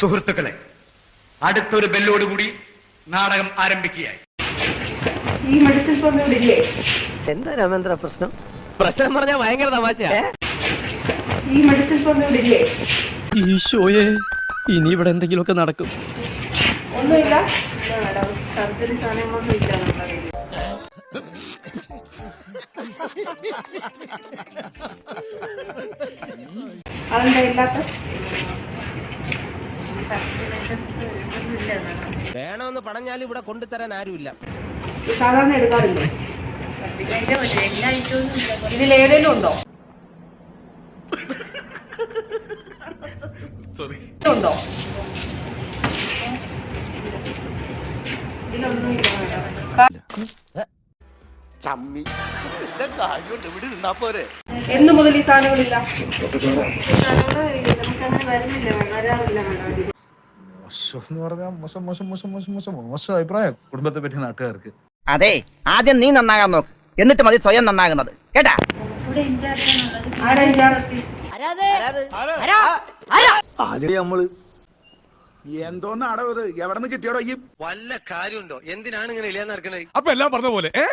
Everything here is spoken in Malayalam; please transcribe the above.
സുഹൃത്തുക്കളെ അടുത്തൊരു ബെല്ലോടുകൂടി നാടകം ആരംഭിക്കുകയായി. എന്താ രാമേന്ദ്ര പ്രശ്നം? പ്രശ്നം പറഞ്ഞാൽ ഭയങ്കര തമാശയാ. ഈശോയെ ഇനി ഇവിടെ എന്തെങ്കിലുമൊക്കെ നടക്കും. ഒന്നുമില്ല. അതെന്താ ഇല്ലാത്ത? വേണമെന്ന് പറഞ്ഞാൽ ഇവിടെ കൊണ്ടുതരാൻ ആരുമില്ല. സാധാരണ എടുക്കാറില്ലേ ഉണ്ടോ? സോറി ഉണ്ടോ? ഇതിലൊന്നുമില്ല മാഡം എന്ന് മുതൽ ഈ സാധനങ്ങളില്ല. മോശം എന്ന് പറഞ്ഞാൽ മോശം മോശം മോശം മോശം മോശം മോശം അഭിപ്രായം കുടുംബത്തെ പറ്റി നാട്ടുകാർക്ക്. അതെ ആദ്യം നീ നന്നാകാൻ നോക്ക്. എന്നിട്ട് മതി സ്വയം നന്നാകുന്നത്. കേട്ടാ? ആദ്യം നമ്മൾ എന്തോന്ന് അടവ് ഇത്? എവിടെ നിന്ന് കിട്ടിയോടോ ഈ വല്ല കാര്യമുണ്ടോ? എന്തിനാണ് ഇങ്ങനെ ഇല്ലാന്ന് നടക്കണേ? അപ്പൊ എല്ലാം പറഞ്ഞ പോലെ ഏ?